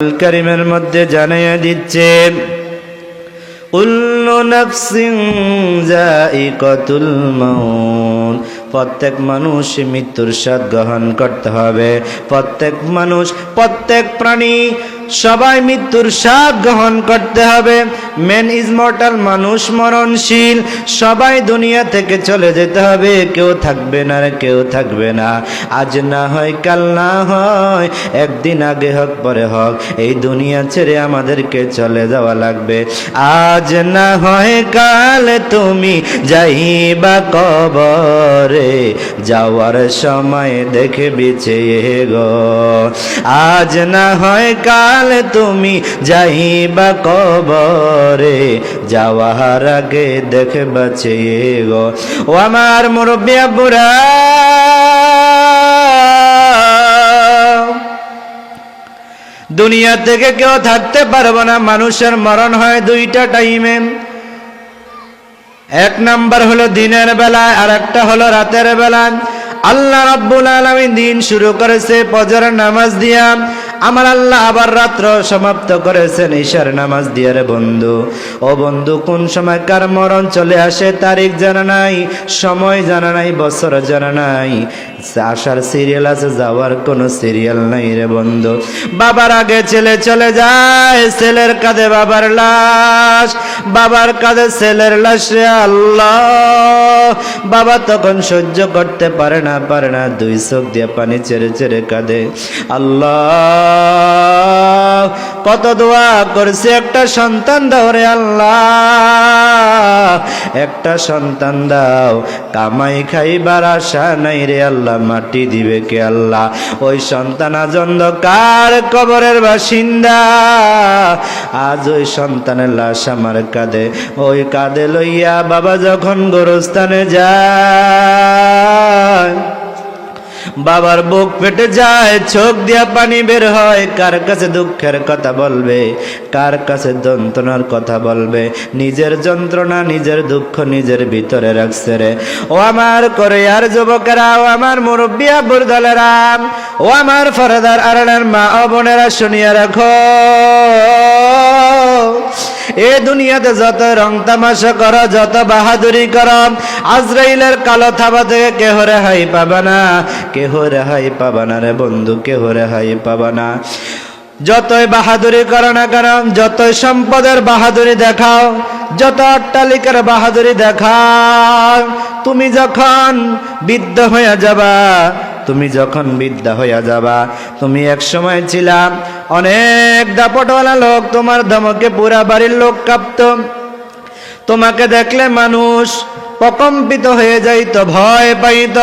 করিমের মধ্যে জানাইয়া দিচ্ছে প্রত্যেক মানুষ মৃত্যুর স্বাদ গ্রহণ করতে হবে। প্রত্যেক মানুষ, প্রত্যেক প্রাণী সবাই মৃত্যুর স্বাদ গ্রহণ করতে হবে। মেন ইজ মর্টাল মানুষ মরণশীল। সবাই দুনিয়া থেকে চলে যেতে হবে। কেউ থাকবে না কেউ থাকবে না। আজ না হয়, কাল না হয়, একদিন আগে হোক, পরে হোক, এই দুনিয়া ছেড়ে আমাদেরকে চলে যাওয়া লাগবে। আজ না হয়, কাল তুমি যাই যাইবা কবরে, যাওয়ার সময় দেখে বিছে গো। আজ না হয়, কাল তুমি যাইবা কবরে, যাওয়ার আগে দেখে বাঁচে গো। ও আমার মুরব্বী বুড়া দুনিয়া থেকে কেউ থাকতে পারব না, মানুষের মরণ হয় দুইটা টাইমে। এক নাম্বার হলো দিনের বেলায় আর একটা হলো রাতের বেলায়। আল্লাহ রাব্বুল আলামিন দিন শুরু করেছে ফজরের নামাজ দিয়া। আমার আল্লাহ আবার রাত্র সমাপ্ত করেছেন ঈশার নামাজ দিয়ে বন্ধু। ও বন্ধু, কোন সময় কার মরণ চলে আসে তারিখ জানা নাই, সময় জানা নাই, বছর জানা নাই। আসার সিরিয়াল আছে, যাওয়ার কোনো সিরিয়াল নাই রে বন্ধু। বাবার আগে ছেলে চলে যায়, ছেলের কাঁধে বাবার লাশ। বাবার কাঁধে ছেলের লাশ রে আল্লাহ। বাবা তখন সহ্য করতে পারে না পারে না, দুই চোখ দিয়ে পানি ছেড়ে ছেড়ে কাঁধে আল্লাহ। কত দোয়া করছে একটা সন্তান দাও রে আল্লাহ। একটা সন্তান দাও। কামাই খাইবার আশা নাই রে আল্লাহ, মাটি দিবে কে আল্লাহ? ওই সন্তান আজ অন্ধকার, কবরের বাসিন্দা। আজ ওই সন্তানের লাশ আমার কাঁধে। ওই কাঁধে লইয়া বাবা যখন গোরস্থানে যায় বাবার বুক ফেটে যায়, চোখ দিয়া পানি বের হয়। কার কাছে দুঃখের কথা বলবে? কার কাছে যন্ত্রণার কথা বলবে? নিজের যন্ত্রণা, নিজের দুঃখ নিজের ভিতরে রাখছে রে। ও আমার করে আর যুবকেরা, ও আমার মুরব্বিয়া বুরদলেরা ও আমার ফরদার আরনের মা ও বোনেরা, শুনিয়া রাখো। এ দুনিয়াতে যত রং তামাশা করো, যত বাহাদুরি করো, আজরাইলের কালো থাবা থেকে কেহ রেহাই পাবা না, কেহ রেহাই পাবা না রে বন্ধু, কেহ রেহাই পাবা না। যতই বাহাদুরি করো না কেন, যতই সম্পদের বাহাদুরি দেখাও, যত অট্টালিকার বাহাদুরি দেখাও, তুমি যখন বৃদ্ধ হয়ে যাবা তুমি যখন বিদ্যা হইয়া যাবা, তুমি এক সময় ছিলাম অনেক দাপটওয়ালা লোক, তোমার ধমকে পুরা বাড়ির লোক কাঁপত। তোমাকে দেখলে মানুষ প্রকম্পিত হয়ে যাইত, ভয় পাইত।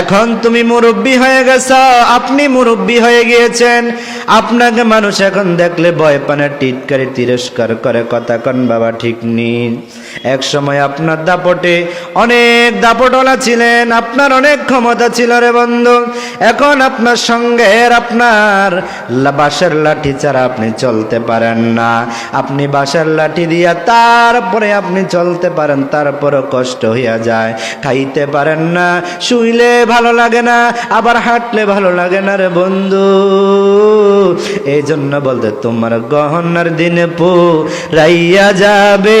এখন তুমি মুরব্বী হয়ে গেছ, আপনি মুরব্বী হয়ে গিয়েছেন। আপনাকে মানুষ এখন দেখলে ভয় পানে টিটকারি তিরস্কার করে, কথা কন বাবা, ঠিক নেই। এক সময় আপনার দাপটে অনেক দাপটওয়ালা ছিলেন, আপনার অনেক ক্ষমতা ছিল রে বন্ধু। এখন আপনার সঙ্গে আপনার বাঁশের লাঠি ছাড়া আপনি চলতে পারেন না। আপনি বাঁশের লাঠি দিয়া তারপরে আপনি চলতে পারেন, তারপরও কষ্ট হইয়া যায়। খাইতে পারেন না, শুইলে ভালো লাগে না, আবার হাঁটলে ভালো লাগে না রে বন্ধু। এই জন্য বলতে তোমার গহনার দিনে পু রাইয়া যাবে।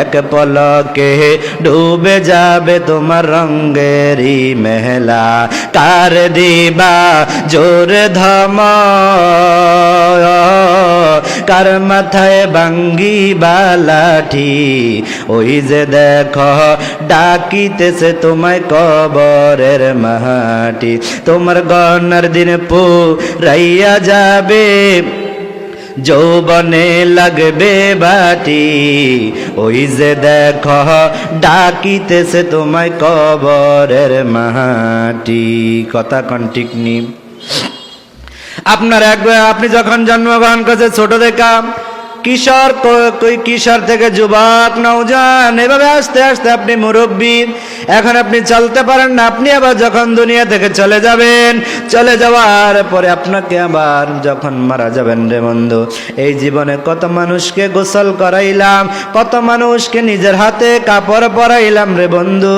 এক পলকে ডুবে যাবে তোমার রঙ্গেরি মেহলা কার দিবা জোর ধম, কার মাথায় বাঙ্গি বালাঠি ওই যে দেখ ডাকিতেছে তোমায় কবরের মাটি। তোমার গণার দিন পু রাইয়া যাবে যৌবনে লাগবে বাটি। ওই যে দেখ, ডাকিতেছে তোমায় কবরের মাটি। কথা কন্টিক নিম আপনার একবার আপনি যখন জন্মগ্রহণ করছে ছোট দেখা কিশোর কিশোর থেকে যুবক, নৌজান, এভাবে আস্তে আস্তে আপনি মুরব্বী। এখন আপনি চলতে পারেন না, আপনি আবার যখন দুনিয়া থেকে চলে যাবেন, চলে যাওয়ার পরে আপনাকে আবার যখন মারা যাবেন রে বন্ধু। এই জীবনে কত মানুষকে গোসল করাইলাম, কত মানুষকে নিজের হাতে কাপড় পরাইলাম রে বন্ধু।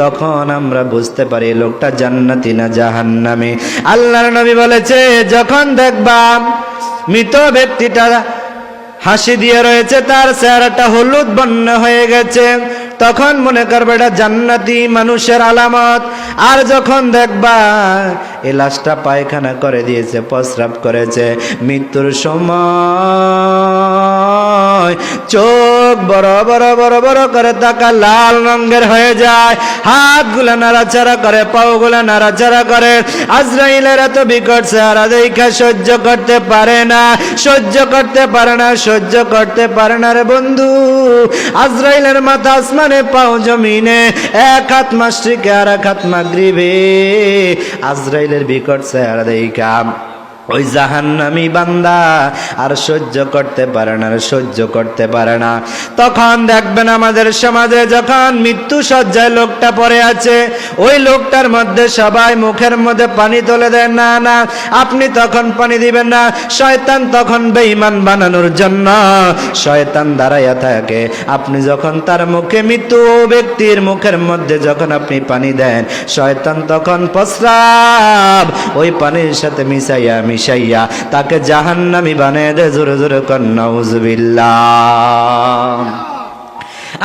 তখন আমরা বুঝতে পারি লোকটা জান্নাতি না জাহান্নামী। আল্লাহর নবী বলেছে, যখন দেখবাম মৃত ব্যক্তিটা হাসি দিয়ে রয়েছে তার চেহারাটা, হলুদ বন্য হয়ে গেছে। তখন মনে করবে এটা জান্নাতি মানুষের আলামত। আর যখন দেখবা এই লাশটা পায়খানা করে দিয়েছে, প্রস্রাব করেছে। মৃত্যুর সময় চোখ বড় বড় বড় বড় করে তাকা লাল রঙের হয়ে যায়। হাতগুলো নাড়াচাড়া করে, পাওগুলো নাড়াচাড়া করে। আজরাইলের এত বিকট চেহারা দেখা সহ্য করতে পারে না, সহ্য করতে পারে না, সহ্য করতে পারে না রে বন্ধু। আজরাইলের মাথা আসমানে, পাও জমিনে, এক হাত মাসিকে আর এক হাত মাগরিবে। আজরাইলের বিকট চেহারা দেখা ওই জাহান্নামি বান্দা আর সহ্য করতে পারে না, আর সহ্য করতে পারে না। তখন দেখবেন আমাদের সমাজে যখন মৃত্যু সজ্জায় লোকটা পড়ে আছে, ওই লোকটার মধ্যে সবাই মুখের মধ্যে পানি তুলে দেয়, না না, আপনি তখন পানি দিবেন না, শয়তান তখন বেঈমান বানানোর জন্য শয়তান দাঁড়াইয়া থাকে। আপনি যখন তার মুখে মৃত্যু ব্যক্তির মুখের মধ্যে যখন আপনি পানি দেন, শয়তান তখন প্রস্রাব, ওই পানির সাথে মিশাইয়া মিশাইয়া তাকে জাহান্নামি বানিয়ে দেয় জোরে জোরে কন্নাউজবিল্লাহ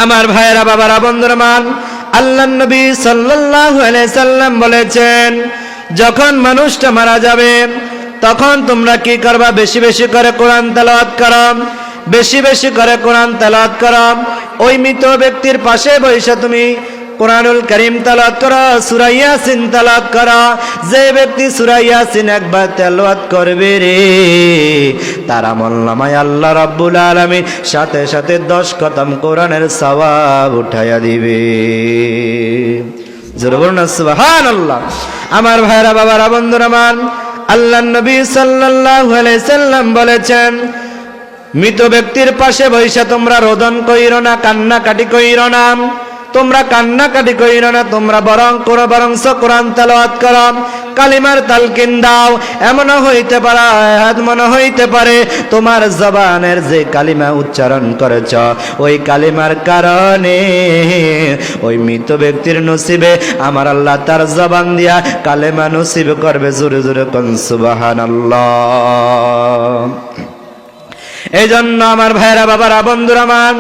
আমার ভাইয়েরা, বাবারা, বন্ধুরা মান আল্লাহ নবী সাল্লাল্লাহু আলাইহি সাল্লাম বলেছেন, যখন মানুষটা মারা যাবে, তখন তোমরা কি করবা? বেশি বেশি করে কোরআন তেলাওয়াত করো। বেশি বেশি করে কোরআন তেলাওয়াত করো। ওই মৃত ব্যক্তির পাশে বসে তুমি কোরআনুল করিম তালাত করা সুরাইয়াসিন তালাত করা। যে ব্যক্তি সুরাইয়াসিন একবার তেলাওয়াত করবে রে, তার আমল নামায় আল্লাহ রাব্বুল আলামিন সাথে সাথে দশ কদম কোরআনের সওয়াব উঠাইয়া দিবে। জোরে বলুন সুবহানাল্লাহ। আমার ভাইরা বাবারা, বন্ধুরা মান আল্লাহ নবী সাল্লাল্লাহু আলাইহি সাল্লাম বলেছেন, মৃত ব্যক্তির পাশে বৈশা তোমরা রোদন কইর না, কান্নাকাটি কইর না। তোমরা কান্নাকাটি কইর না, তোমরা বরং করো, বরং কোরআন তেলাওয়াত করো। কালিমার তালকিন দাও এমন হইতে পারে এমন হইতে পারে, তোমার জবানের যে কালিমা উচ্চারণ করেছ, ওই কালিমার কারণে ওই মৃত ব্যক্তির নসিবে আমার আল্লাহ তার জবান দিয়া কালেমা নসিব করবে জোরে জোরে কন, সুবহানাল্লাহ। এই জন্য আমার ভাইরা বাবারা, বন্ধুরা আমার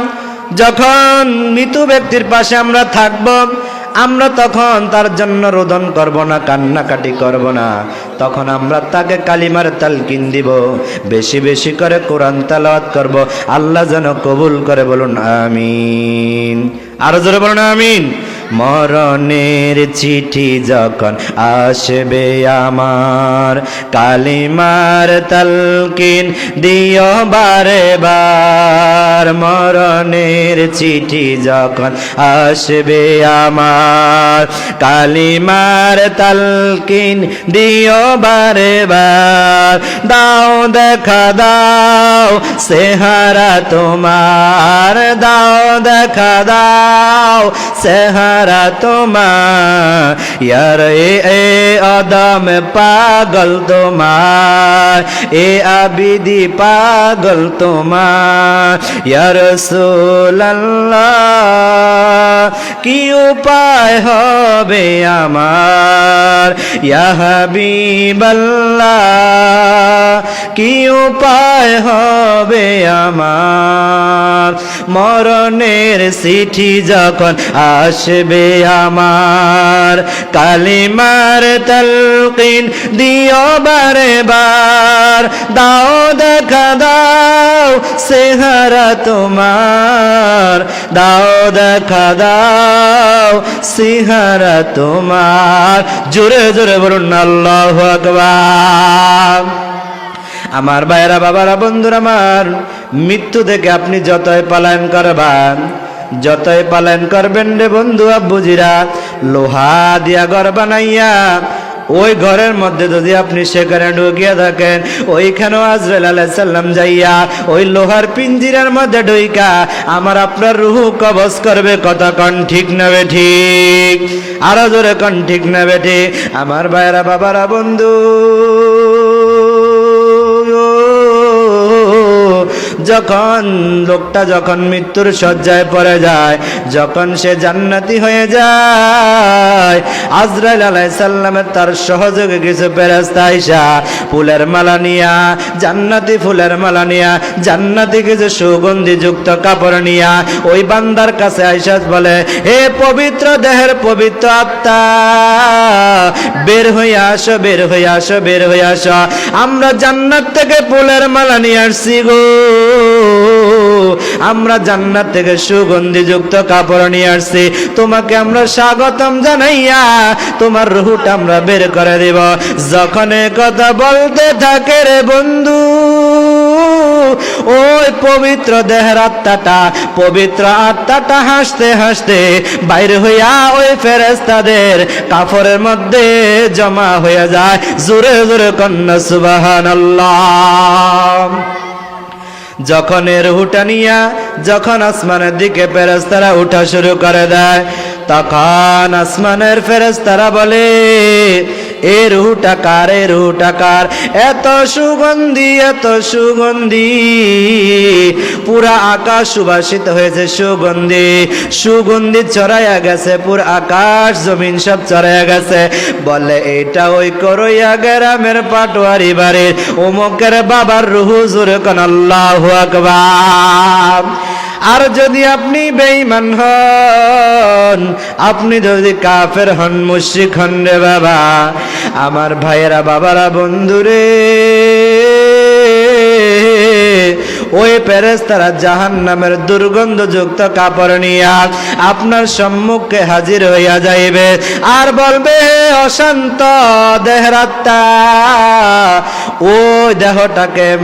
যখন মৃত ব্যক্তির পাশে আমরা থাকব, আমরা তখন তার জন্য রোদন করব না, কান্নাকাটি করব না। তখন আমরা তাকে কালিমার তালকিন দিব। বেশি বেশি করে কোরআন তালাওয়াত করব। আল্লাহ যেন কবুল করে বলুন, আমিন। আরও জোরে বলুন, আমিন। মরণের চিঠি যখন আসবে আমার, কালিমার তালকিন দিও বারে বার মরণের চিঠি যখন আসবে আমার, কালিমার তালকিন দিও বারে বার দাও দেখা, দাও সেহারা তোমার, দাও দেখা, দাও সেহারা তোমার ইয়ার এ আদম পাগল তোমার এ আবিদি পাগল তোমার ইয়ার কি উপায় হবে আমার? ইয়াহাবিবাল্লাহ কি উপায় হবে আমার? মরণের চিঠি যখন আসবে আমার, কালিমার তলকিন দিও বারে বার দাও দেখা দাও সেহারা তোমার। দাও, দেখা, দাও সিহারা তোমার। জোরে জোরে বলুন, আল্লাহ আমার ভাইয়েরা, বাবারা, বন্ধুরা আমার, মৃত্যু থেকে আপনি যতই পালায়ন করবেন, যতই পালন করবেন রে বন্ধু আব্বুজিরা, লোহা দিয়া ঘর বানাইয়া ওই ঘরের মধ্যে যদি আপনি সেখানে ঢুকিয়ে থাকেন, ওইখানেও আজরাল আলাইসাল্লাম যাইয়া ওই লোহার পিঞ্জিরার মধ্যে ঢুইকা আমার আপনার রুহু কবজ করবে কথা কন ঠিক নেবে ঠিক? আরও জোরে কন ঠিক নেবে ঠিক? আমার ভাইরা বাবারা, বন্ধু। যখন লোকটা যখন মৃত্যুর শয্যায় পড়ে যায়, যখন সে জান্নাতি হয়ে যায়, আজরাইল আলাইসাল্লামের তার সহযোগে কিছু ফেরেস্তা আইসা ফুলের মালা নিয়া, জান্নাতি ফুলের মালা নিয়া, জান্নাতি কিছু সুগন্ধি যুক্ত কাপড় নিয়া, ওই বান্দার কাছে আইসা বলে, হে পবিত্র দেহের পবিত্র আত্মা, বের হয়ে আসো, বের হয়ে আসো, বের হয়ে আসো। আমরা জান্নাত থেকে ফুলের মালা নিয়ে আসছি গো। আমরা জান্নাত থেকে সুগন্ধি যুক্ত কাপড় নিয়ে আসছি। তোমাকে আমরা স্বাগতম জানাইয়া তোমার রুহুটা আমরা বের করে দেব। যখন কথা বলতে থাকে রে বন্ধু, ওই পবিত্র দেহের আত্মাটা, পবিত্র আত্মাটা হাসতে হাসতে বাইরে হইয়া ওই ফেরেস্তাদের কাপড়ের মধ্যে জমা হয়ে যায়। জোরে জোরে কন্যা সুবাহ সুবাহান যখন এর উঠানিয়া নিয়া, যখন আসমানের দিকে ফেরেস্তারা উঠা শুরু করে দেয়, তখন আসমানের ফেরেস্তারা বলে এ রুহুটা কার এ এত সুগন্ধি এত সুগন্ধি। পুরা আকাশ সুবাসিত হয়েছে সুগন্ধি। সুগন্ধি চড়াইয়া গেছে, পুরা আকাশ, জমিন সব চড়াইয়া গেছে। বলে, এটা ওই করইয়া গ্রামের পাটোয়ারি বাড়ির। অমুকের বাবার রুহু জোরে কোন আল্লাহ আকবার। আর যদি আপনি বেঈমান হন, আপনি যদি কাফের হন, মুশরিক হন রে বাবা, আমার ভাইয়েরা, বাবারা, বন্ধুরে, ওই প্যারেস তারা জাহান নামের দুর্গন্ধযুক্ত কাপড় নিয়া আপনার সম্মুখে হাজির হইয়া যাইবে আর বলবে, "হে অশান্ত দেহরাত্মা ওই দেহটাকে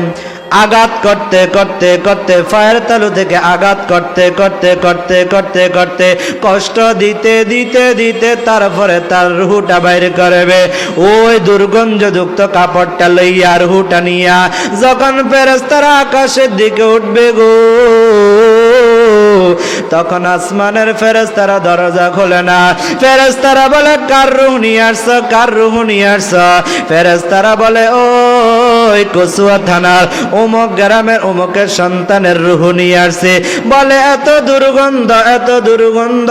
আঘাত করতে করতে করতে, ফায়ার তালু থেকে আঘাত করতে করতে করতে করতে করতে, কষ্ট দিতে দিতে দিতে তারপরে তার রুহুটা বাইর করবে। ওই দুর্গন্ধযুক্ত কাপড়টা লইয়া রুহুটা নিয়া যখন ফেরেস্তারা আকাশের দিকে উঠবে গো তখন আসমানের ফেরেস্তারা দরজা খোলে না। ফেরেস্তারা বলে, কার রুহ নিয়ে আসছ? কার রুহ নিয়ে আসছ? ফেরেস্তারা বলে কচুয়া থানার গ্রামের অমুকের সন্তানের রুহ আসছে। বলে, এত দুর্গন্ধ এত দুর্গন্ধ।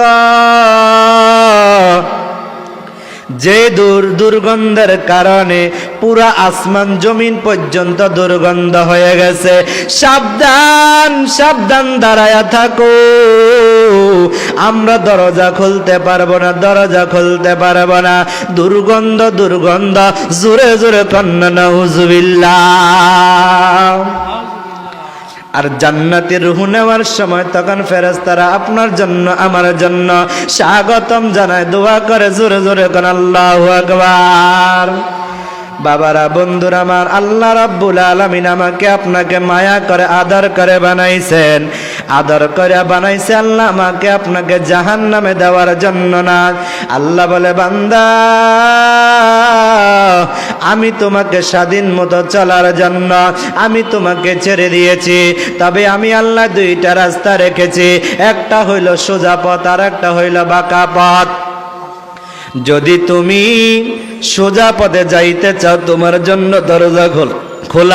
যে দূর দুর্গন্ধের কারণে পুরা আসমান জমিন পর্যন্ত দুর্গন্ধ হয়ে গেছে। সাবধান সাবধান দাঁড়ায়া থাকো। আমরা দরজা খুলতে পারব না, দরজা খুলতে পারব না। দুর্গন্ধ দুর্গন্ধ, জোরে জোরে কন্যা নাউজুবিল্লাহ। আর জান্নাতের রুহু নেওয়ার সময় তখন ফেরেস্তারা আপনার জন্য, আমার জন্য স্বাগতম জানায়, দোয়া করে, জোরে জোরে কোন, আল্লাহ আকবার। বাবারা, বন্ধুরা আমার, আল্লাহ রাব্বুল আলামিন আমাকে আপনাকে মায়া করে, আদর করে বানাইছেন। আদর করে বানাইছে আল্লাহ আমাকে আপনাকে জাহান নামে দেওয়ার জন্য না। আল্লাহ বলে, বান্দা, আমি তোমাকে স্বাধীন মতো চলার জন্য আমি তোমাকে ছেড়ে দিয়েছি। তবে আমি আল্লাহ দুইটা রাস্তা রেখেছি, একটা হইল সোজা পথ আর একটা হইল বাঁকা পথ। যদি তুমি সোজা পদে যাইতে চাও, তোমার জন্য দরজা খোল।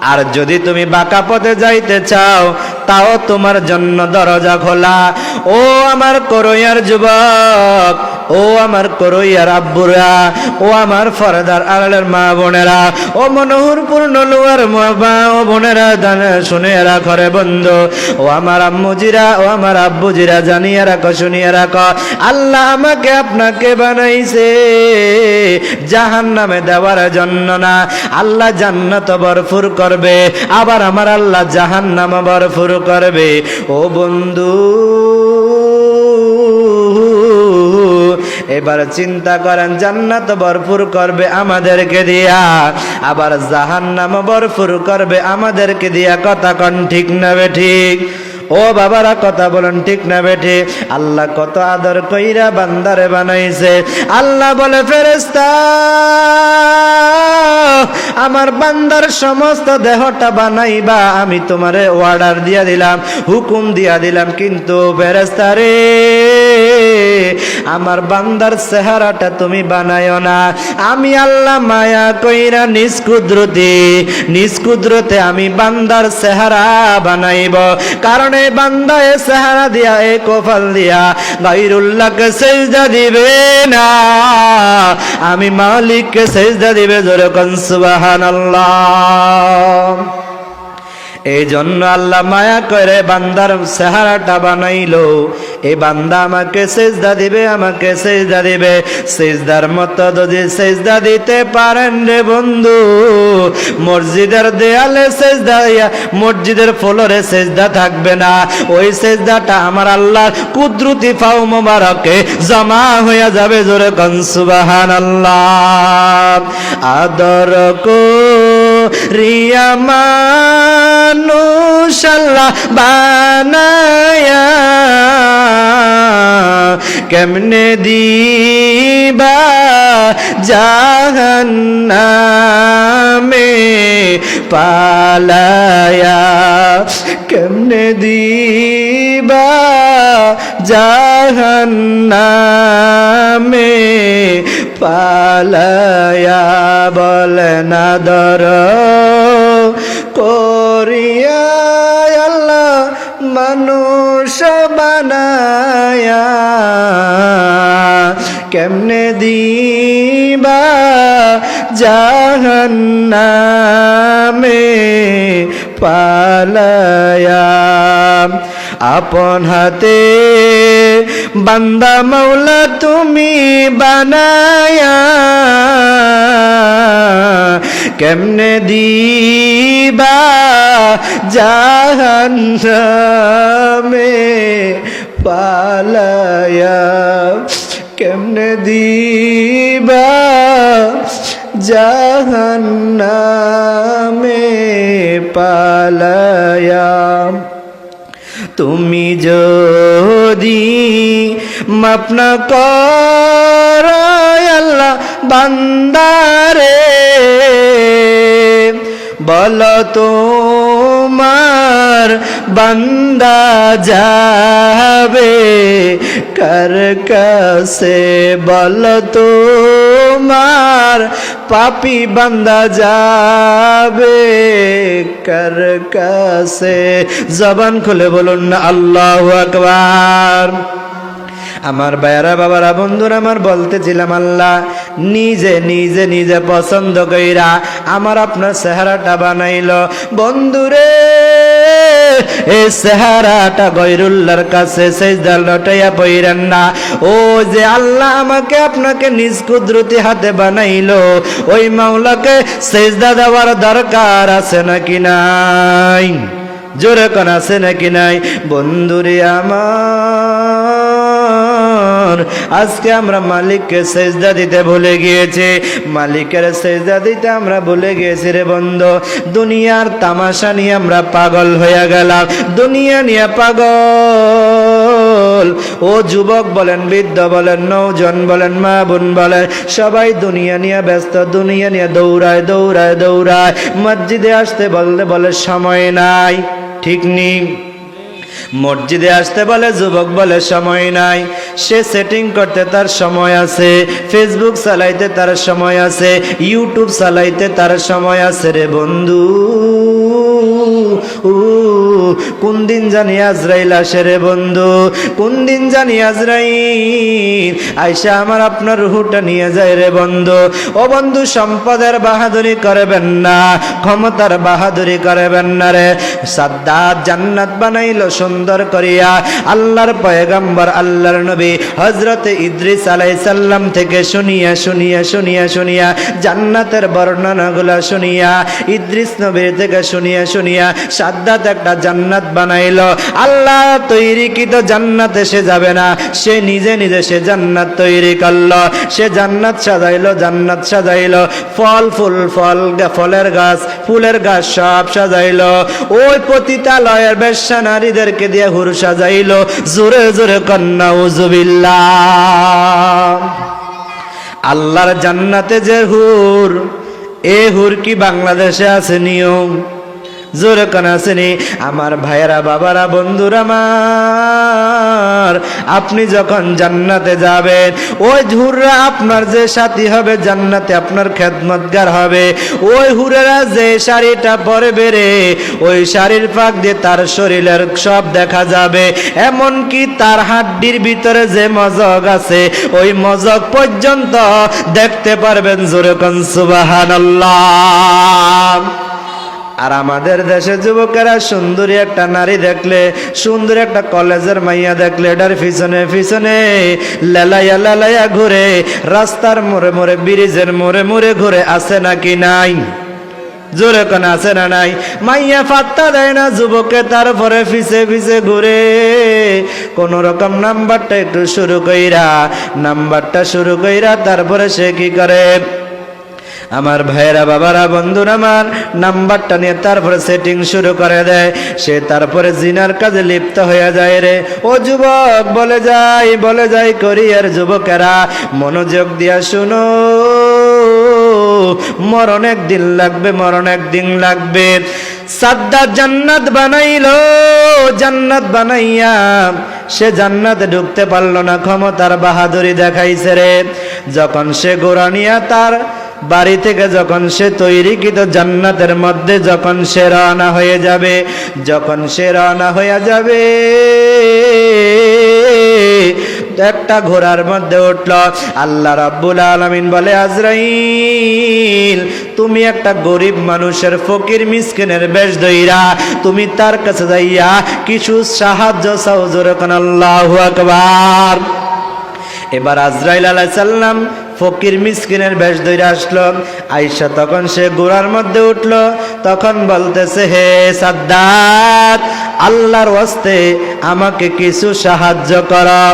আর যদি তুমি বাঁকা পথে যাইতে চাও তাও তোমার জন্য দরজা খোলা। ও আমার করইয়ার যুবক, ও আমার করইয়ার আব্বুরা, ও আমার ফরদার আড়ালের মা বোনেরা, ও মনোহরপুর নলুয়ার মা ও বোনেরা দানে শুনে রাখো রে বন্ধু। ও আমার আম্মুজিরা, ও আমার আব্বুজিরা, জানিয়ে রাখো, শুনিয়ে রাখো, আল্লাহ আমাকে আপনাকে বানাইছে জাহান নামে দেওয়ার জন্য না। আল্লাহ জান্নাত ভরপুর করবে, আবার আমার আল্লাহ জাহান নাম ভরপুর করবে। ও বন্ধু, এবার চিন্তা করেন, জান্নাত ভরপুর করবে আমাদেরকে দিয়া। আবার জাহান্নাম ভরপুর করবে আমাদেরকে দিয়া, কথা কন ঠিক নাবে ঠিক। ও বাবারা, কথা বলেন ঠিক না বেঠে? আল্লাহ কত আদর কইরা বান্দারে বানাইছে। আল্লাহ বলে ফেরেস্তা আমার বান্দার সমস্ত দেহটা বানাইবা, আমি তোমারে অর্ডার দিয়া দিলাম, হুকুম দিয়া দিলাম, কিন্তু ফেরেস্তা রে আমার বান্দার চেহারাটা তুমি বানায়ও না। আমি আল্লাহ মায়া কইরা নিজ কুদরতি, নিজ কুদরতে আমি বান্দার চেহারা বানাইব। কারণ এই বান্দা এ চেহারা দিয়া, এ কপাল দিয়া গাইরুল্লাহকে সেজদা দিবে না। আমি মালিককে সেজদা দিবে জোরে কন সুবহানাল্লাহ। এই জন্য আল্লাহ মায়া করে বান্দার চেহারাটা বানাইলো। এই বান্দা আমাকে সেজদা দিবে, আমাকে সেজদা দিবে। সেজদার মতো যদি সেজদা দিতে পারেন রে বন্ধু, মসজিদের দেয়ালে সেজদা মসজিদের ফ্লোরে সেজদা থাকবে না। ওই সেজদাটা আমার আল্লাহর কুদরতি ফাও মোবারকে জমা হয়ে যাবে জোরে কনসুবাহান আল্লাহ আদর কো রিয়া মানুষ আল্লাহ বানায়া কেমনে দিবা জাহান্নামে পালায়া? কেমনে দিবা জাহান্নামে পালায়া বলে না দর করিয়া মানুষ বানায়া কেমনে দিবা জাহান্নামে পালায়া আপন হাতে বান্দা মাওলা তুমি বানায়া কেমনে দিবা জাহান্নামে পালায়া? কেমনে দিবা জাহান্নামে পালায়া? তুমি যদি মাপনা কর আল্লাহ বান্দারে বল তোমার বান্দা যাবে কার কাছে? বল তোমার পাপি বান্দা যাবে কার কাছে? জবান খুলে বলুন না, আল্লাহ আকবার। আমার বায়রা বাবারা, বন্ধুরা, আমার বলতেছিলাম, আল্লাহ, নিজে নিজে নিজে পছন্দ কইরা আমার আপনার চেহারাটা বানাইল। বন্ধুরে! এই চেহারাটা গৈরুল্লার কাছে সেজদাল লটাইয়া পইরেন না। ও যে আল্লাহ আমাকে আপনাকে নিজ কুদরতি হাতে বানাইলো, ওই মাওলাকে সেজদা দেওয়ার দরকার আছে নাকি নাই? জোরে কন, আছে নাকি নাই? বন্ধুরে আমার আজকে আমরা মালিককে সেজদা দিতে ভুলে গিয়েছি। মালিকের সেজদা দিতে আমরা ভুলে গিয়েছি রে বন্ধু। দুনিয়ার তামাশা নিয়ে আমরা পাগল হয়ে গেলাম। দুনিয়া নিয়ে পাগল। ও যুবক বলেন, বৃদ্ধ বলেন, নৌজন বলেন, মা বোন বলেন, সবাই দুনিয়া নিয়ে ব্যস্ত, দুনিয়া নিয়ে দৌড়ায় দৌড়ায় দৌড়ায়। মসজিদে আসতে বলতে বলে সময় নাই, ঠিক নেই। মসজিদে আসতে বলে, যুবক বলে, সময় নাই। সে সেটিং করতে তার সময় আছে। ফেসবুক চালাইতে তার সময় আছে। ইউটিউব চালাইতে তার সময় আছে রে বন্ধু। কোন দিন জানি আজরাইল আসে রে বন্ধু? কোন দিন জানি আজরাইল আইসা আমার আপনার রুহুটা নিয়ে যায় রে বন্ধু। ও বন্ধু, সম্পদের বাহাদুরি করবেন না, ক্ষমতার বাহাদুরি করবেন না রে। সাদ্দাত জান্নাত বানাইল সুন্দর করিয়া, আল্লাহর পয়গম্বর, আল্লাহর নবী হজরত ইদ্রিস আলাই সাল্লাম থেকে শুনিয়া শুনিয়া শুনিয়া শুনিয়া, জান্নাতের বর্ণনাগুলা শুনিয়া, ইদ্রিস নবীর থেকে শুনিয়া শুনিয়া, সাদ্দাত একটা জান্নাত বানাইলো। আল্লাহ তৈরিকৃত জান্নাতে, সে যাবে না। সে নিজে নিজে সে জান্নাত তৈরি করল। সে জান্নাত সাজাইলো জান্নাত সাজাইলো। ফল, ফুল, ফল ফলের গাছ, ফুলের গাছ সব সাজাইলো। ওই পতিতালয়ের নারীদেরকে দিয়ে হুর সাজাইলো। জোরে জোরে কন্যা উজুবিল্লাহ আল্লাহর জান্নাতে যে হুর, এ হুর কি বাংলাদেশে আছে নিয়ম? জোরে কোন আসেনি আমার ভাইয়েরা, বাবারা, বন্ধুরা আমার, আপনি যখন জান্নাতে যাবেন, ওই হুররা আপনার যে সাথী হবে জান্নাতে আপনার খেদমতগার হবে। ওই হুরেরা যে শাড়িটা পরে বেড়ে ওই শাড়ির পাক দিয়ে তার শরীরের সব দেখা যাবে। এমনকি তার হাড্ডির ভিতরে যে মজক আছে, ওই মজক পর্যন্ত দেখতে পারবেন জোরে কোন সুবহানাল্লাহ। আর আমাদের দেশে যুবকেরা সুন্দরী একটা নারী দেখলে, সুন্দর একটা কলেজের মাইয়া দেখলে, এটার পিছনে পিছনে লেলাইয়া লেলাইয়া ঘুরে, রাস্তার মোড়ে মোড়ে, ব্রিজের মোড়ে মোড়ে ঘুরে আছে নাকি নাই? জোরে কোন আছে না নাই? মাইয়া ফাত্তা দেয় না যুবকে, তারপরে ফিসে ফিসে ঘুরে। কোন রকম নাম্বারটা একটু শুরু কইরা, নাম্বারটা শুরু কইরা তারপরে সে কি করে? আমার ভাইয়েরা, বাবারা, বন্ধুরা আমার, নাম্বারটা নিয়ে তারপরে সেটিং শুরু করে দেয়। সে তারপরে জিনার কাজে লিপ্ত হয়ে যায় রে। ও যুবক, বলে যাই বলে যাই করিয়ার যুবকেরা, মনোযোগ দিয়া শুনো। মরণ একদিন লাগবে, মরণ একদিন লাগবে। সাদ্দা জান্নাত বানাইলো, জান্নাত বানাইয়া সে জান্নাতে ঢুকতে পারল না, ক্ষমতার বাহাদুরি দেখাইছে রে। যখন সে গোরানিয়া তার বাড়ি থেকে যখন সে তৈরিকৃত জান্নাতের মধ্যে যখন সে রওনা হয়ে যাবে, যখন সে রওনা হয়ে যাবে, একটা ঘোড়ার মধ্যে উঠল, আল্লাহ রাব্বুল আলামিন বলে, আজরাইল, তুমি একটা গরিব মানুষের ফকির মিসকিনের বেশ দইরা, তুমি তার কাছে যাইয়া কিছু সাহায্য সাহজর কোন আল্লাহু আকবার। এবার আজরাইল আলাইসাল্লাম ফকির মিসকিনের বেশ ধরে আসলো। আইসা তখন সে গোড়ার মধ্যে উঠল। তখন বলতেছে, হে সাদ্দাত, আল্লাহর ওয়াস্তে আমাকে কিছু সাহায্য করো।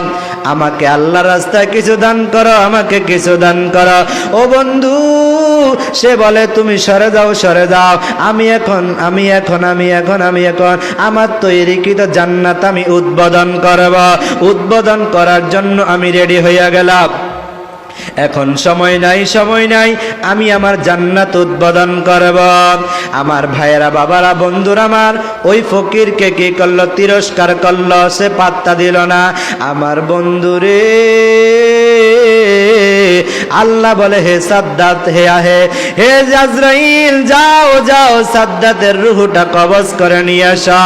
আমাকে আল্লাহর রাস্তায় কিছু দান করো, আমাকে কিছু দান করো। ও বন্ধু, সে বলে, তুমি সরে যাও সরে যাও। আমি এখন আমি এখন আমি এখন আমি এখন আমার তৈরি তৈরিকৃত জান্নাত আমি উদ্বোধন করব। উদ্বোধন করার জন্য আমি রেডি হইয়া গেলাম। এখন সময় নাই সময় নাই। আমি আমার জান্নাত উদ্বোধন করব। আমার ভাইয়েরা, বাবারা, বন্ধুরা আমার, ওই ফকিরকে কি করল, তিরস্কার করল, সে পাত্তা দিল না। আমার বন্ধুরে আল্লাহ বলে, হে সাদ্দাত, হে আহে, হে জাজরাইল, যাও যাও, সাদ্দাতের রুহুটা কবজ করে নিয়ে আসা।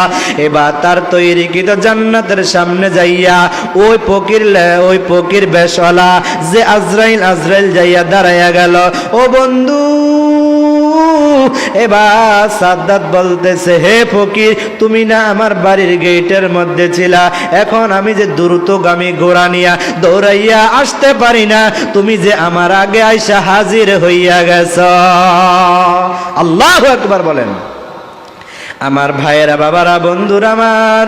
এবার তার তৈরিকৃত জান্নাতের সামনে যাইয়া ওই ফকির ওই ফকির বেশওয়ালা যে আজরাইল আজরাইল যাইয়া দাঁড়াইয়া গেল। ও বন্ধু এবার সাদ্দাত বলতেছে, হে ফকির, তুমি না আমার বাড়ির গেটের মধ্যে ছিলা। এখন আমি যে দ্রুতগামী ঘোড়া নিয়া দৌড়াইয়া আসতে পারি না, তুমি যে আমার আগে আইসা হাজির হইয়া গেছ। আল্লাহ একবার বলেন। আমার ভাইয়েরা, বাবারা, বন্ধুরা আমার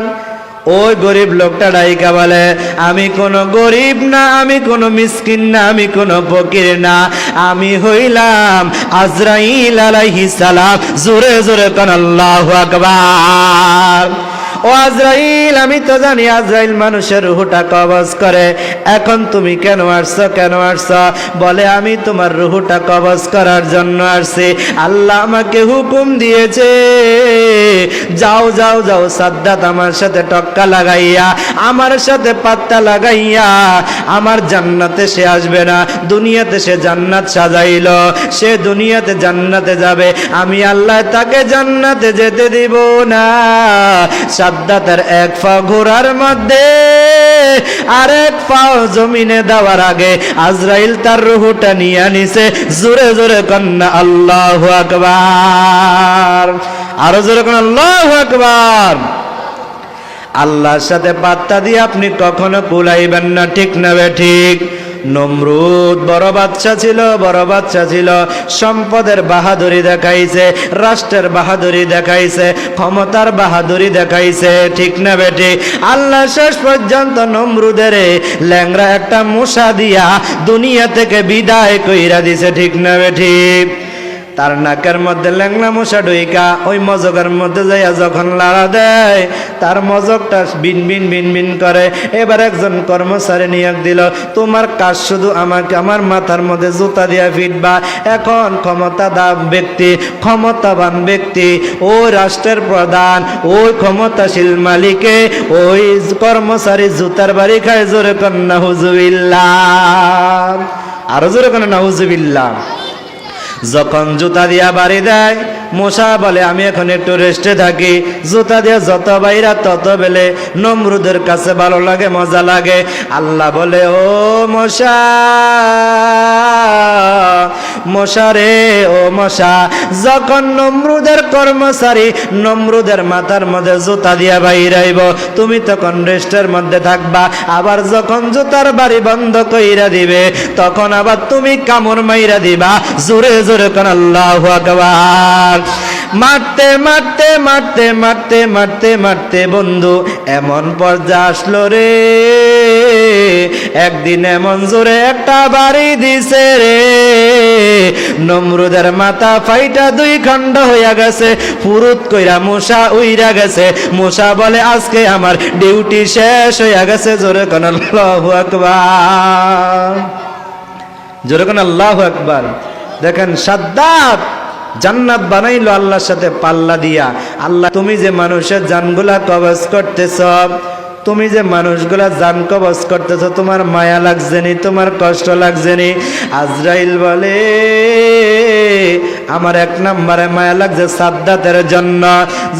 ওই গরিব লোকটা ডাইকা বলে, আমি কোনো গরিব না, আমি কোনো মিসকিন না, আমি কোনো ফকির না। আমি হইলাম আজরাইল আলাইহিস সালাম। জোরে জোরে কান আল্লাহু আকবার। ও আজরাইল, আমি তো জানি আজরাইল মানুষের রুহুটা কবজ করে। এখন তুমি কেন আসছো কেন আসছো? বলে, আমি তোমার রুহুটা কবজ করার জন্য আসছি। আল্লাহ আমাকে হুকুম দিয়েছে, যাও যাও যাও, সাদ্দাত আমার সাথে টক্কা লাগাইয়া, আমার সাথে পাত্তা লাগাইয়া, আমার জান্নাতে সে আসবে না, দুনিয়াতে সে জান্নাত সাজাইল, সে দুনিয়াতে জান্নাতে যাবে, আমি আল্লাহ তাকে জান্নাতে যেতে দিব না। এক পা মধ্যে আরেক পাও জমিনে দেওয়ার আগে আজরাইল তার রুহুটা নিয়ে জোরে জোরে কন্যা, আল্লাহ আকবার। আরও জোরে কন্যা, আল্লাহ আকবার। আল্লাহর সাথে পাত্তা দিয়ে আপনি কখনো কুলাইবেন না, ঠিক না ঠিক? নমরুদ বড় বাচ্চা ছিল, বড় বাচ্চা ছিল। সম্পদের বাহাদুরি দেখাইছে, রাষ্ট্রের বাহাদুরি দেখাইছে, ক্ষমতার বাহাদুরি দেখাইছে। ঠিক না বেটি? আল্লাহ শেষ পর্যন্ত নমরুদের ল্যাংরা একটা মশা দিয়া দুনিয়া থেকে বিদায় কইরা দিছে, ঠিক না বেটি? তার নাকের মধ্যে ল্যাংলা মশা ডইকা ওই মজকের মধ্যে যাইয়া যখন লাড়া দেয়, তার মজকটা বিন বিন বিন বিন করে। এবার একজন কর্মচারী নিয়োগ দিল, তোমার কাজ শুধু আমাকে আমার মাথার মধ্যে জুতা দিয়া ফিটবা। এখন ক্ষমতা দাম ব্যক্তি, ক্ষমতাবান ব্যক্তি, ও রাষ্ট্রের প্রধান ওই ক্ষমতাশীল মালিকে, ওই কর্মচারী জুতার বাড়ি খায় জোরে কন্যা হুজুবিল্লা আরও জোরে কন্যা হুজুবিল্লা যখন জুতা দিয়া বাড়ি দেয় মশা বলে, আমি এখন একটু রেস্টে থাকি। জুতা দিয়ে যত বাইরা তত বেলে নমরুদের কাছে ভালো লাগে, মজা লাগে। আল্লাহ বলে, ও মশা মশা রে, ও মশা, যখন নমরুদের কর্মচারী নমরুদের মাথার মধ্যে জুতা দিয়া বাইরাইব তুমি তখন রেস্টের মধ্যে থাকবা। আবার যখন জুতার বাড়ি বন্ধ কইরা দিবে, তখন আবার তুমি কামড় মাইরা দিবা। জোরে জোরে কোন আল্লাহু আকবার। মারতে মারতে মারতে মারতে মারতে মারতে বন্ধু, এমন পর্যায়ে আসলো রে। একদিন এমন জোরে একটা বাড়ি দিছে রে। নমরুদের মাথা ফাইটা দুই খণ্ড হইয়া গেছে, ফুরুত কইরা মশা উইরা গেছে। মশা বলে, আজকে আমার ডিউটি শেষ হইয়া গেছে। জোরে কোন, আল্লাহু আকবার। জোরে কোন, আল্লাহু আকবার। দেখেন সাদ্দাত জান্নাত বানাইলো আল্লাহর সাথে পাল্লা দিয়া। আল্লাহ, তুমি যে মানুষের জানগুলা কবজ করতেছ, তুমি যে মানুষগুলা জান কবজ করতেছ, তোমার মায়া লাগছে নি, তোমার কষ্ট লাগছে নি। আজরাইল বলে, আমার এক নম্বরে মায়া লাগছে সাদ্দাতের জন্য।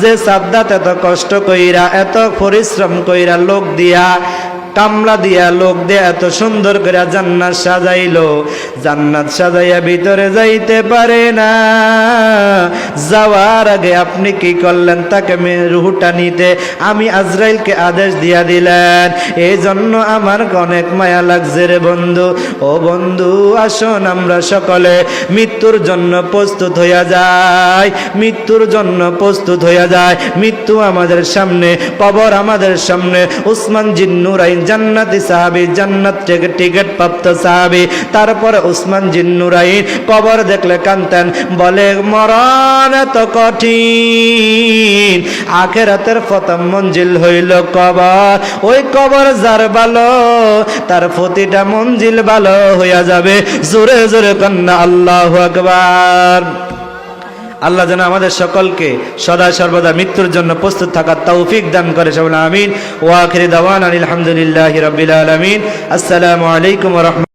যে সাদ্দাত এত কষ্ট কইরা, এত পরিশ্রম কইরা লোক দিয়া কামলা দিয়া লোক দিয়া এত সুন্দর করে জান্নাত সাজাইলো। জান্নাত সাজাইয়া ভিতরে যাইতে পারে না। যাওয়ার আগে আপনি কি করলেন? তাকে রুহুটা নিতে। আমি আজরাইলকে আদেশ দিয়া দিলেন। এই জন্য আমার অনেক মায়া লাগছে রে বন্ধু। ও বন্ধু, আসুন আমরা সকলে মৃত্যুর জন্য প্রস্তুত হইয়া যাই। মৃত্যুর জন্য প্রস্তুত হইয়া যায় মৃত্যু আমাদের সামনে, কবর আমাদের সামনে। উসমান জিন্নুরাইন জান্নাতি সাহাবি, জান্নাত থেকে টিকিট প্রাপ্ত সাহাবি। তারপরে উসমান জিন্নুরাইন কবর দেখলে কান্তেন বলে, মরণ এত কঠিন। আখেরাতের প্রথম মঞ্জিল হইল কবর। ওই কবর যার ভালো, তার প্রতিটা মঞ্জিল ভালো হইয়া যাবে। জোরে জোরে কন্যা আল্লাহ আকবার। আল্লাহ যেন আমাদের সকলকে সদা সর্বদা মৃত্যুর জন্য প্রস্তুত থাকার তৌফিক দান করে সবাই আমিন। ওয়াখির দাওয়ান আলহামদুলিল্লাহ রবিল আলমিন। আসসালামু আলাইকুম রহমান